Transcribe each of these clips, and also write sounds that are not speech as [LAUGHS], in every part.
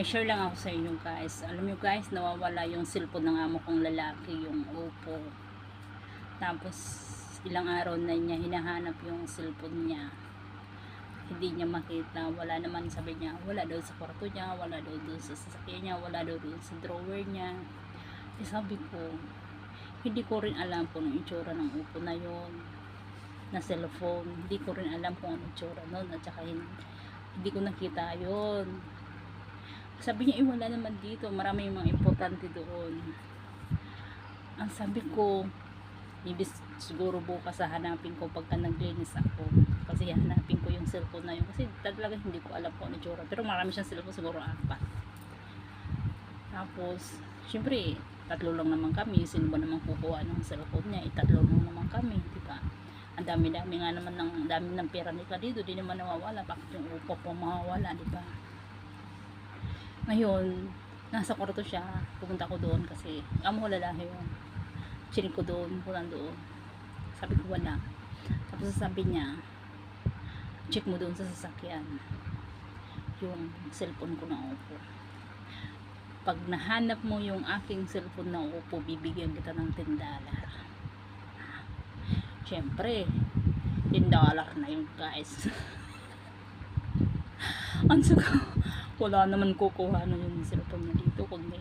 May share lang ako sa inyo guys. Alam nyo guys, nawawala yung cellphone ng amo kong lalaki, yung Oppo. Tapos, ilang araw na niya hinahanap yung cellphone niya. Hindi niya makita. Wala naman sabi niya. Wala daw sa kwarto niya, wala daw doon sa sasakyan niya, wala daw doon sa drawer niya. Eh sabi ko, hindi ko rin alam kung anong itsura ng Oppo na yon na cellphone. Hindi ko rin alam kung anong itsura nun. At saka hindi, hindi ko nakita yon sabi niya, eh, wala naman dito. Marami yung mga importante doon. Ang sabi ko, ibig siguro bukas hahanapin ko pagka naglinis ako. Kasi hanapin ko yung cellphone na yun. Kasi talaga hindi ko alam kung ano itsura. Pero marami siyang cellphone, siguro apat. Tapos, syempre, tatlo lang naman kami. Sino ba naman kukuha ng cellphone niya? Eh, tatlo lang naman kami, di ba? Ang dami-dami nga naman ng dami ng pera nila dito, di naman nawawala. Bakit yung upo po mawawala, di ba? Ngayon, nasa kwarto siya. Pupunta ko doon kasi amo ko lalaki yun. Chinig ko doon, pulang doon. Sabi ko wala. Tapos sabi niya, check mo doon sa sasakyan. Yung cellphone ko na Oppo. Pag nahanap mo yung aking cellphone na Oppo, bibigyan kita ng 10 dollar. Siyempre, 10 dollar na yun guys. [LAUGHS] Ang saka, wala naman kukuha na yung cellphone niya dito kundi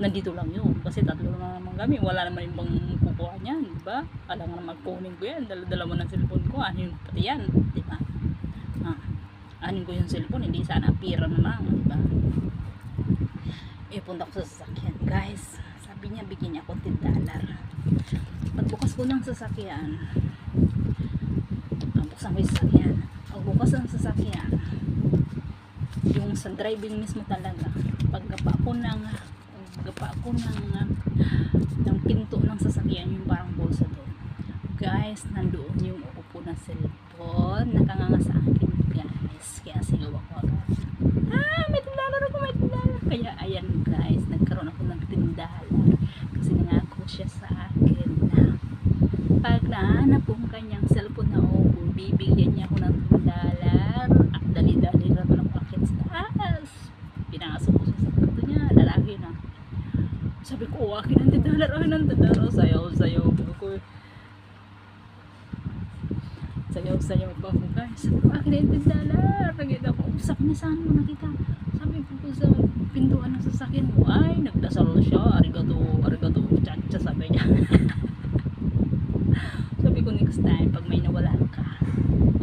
nandito lang yun. Kasi tatlo na naman kami wala naman ibang kukuha niyan di ba? Alam nga naman kunin ko yan. Dala-dala mo ng cellphone ko anin pati yan di ba? Ah, anin ko yung cellphone hindi sana pira na lang di ba? Eh punta ko sa sasakyan. Guys sabi niya bigyan niya ako 10 dollar. Pagbukas ko ng sasakyan ah, buksan ko yung sasakyan pagbukas ng sasakyan yung sa driving mismo talaga. Paggapa ko ng paggapa ko ng ng pinto ng sasakyan yung parang bulsa doon guys nandoon yung upo na cellphone. Nakanganga sa akin guys. Kaya sigaw ako. Ah may tindalar ako may tindalar kaya ayan guys nagkaroon ako ng tindalar kasi nangako siya sa akin. Na pag nahanap ko ang kanyang cellphone na upo bibigyan niya ako ng tindalar at dali-dali naman ako akit sa taas pinasok ko siya sa kwarto niya lalaki na sabi ko oh, akin ang tindalar akin ang tindalar sayaw. Sayaw ako sayaw sayaw pa ako guys. Sabi ko akin ang tindalar nakita ko sabi niya saan mo nakita sabi ko sa pintuan ng sasakyan mo ay nagdasal siya. Arigato arigato chacha sabi niya. [LAUGHS] Sabi ko next time pag may nawala ka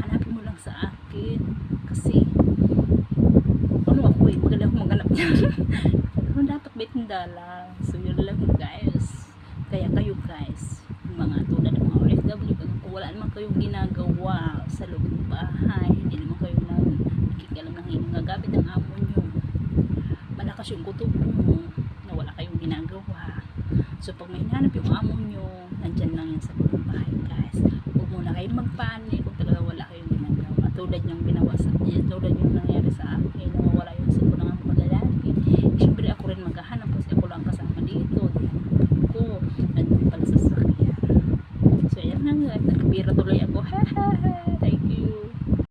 hanapin mo lang sa akin. Kasi ano ako eh maganda ako niya [LAUGHS] may tindala so yun lang guys. Kaya kayo guys mga tulad ng mga OFW kung wala naman kayong ginagawa sa loob ng bahay hindi naman kayo na nakikialam ng inyong gagamit ng amo nyo. Malakas yung kutob mo na wala kayong ginagawa. So pag may hinanap yung amo nyo nandyan lang yan sa loob ng bahay guys. Huwag muna kayong magpanik kung talaga wala kayong ginagawa. Tulad yung ginawa sa tulad yung nangyari sa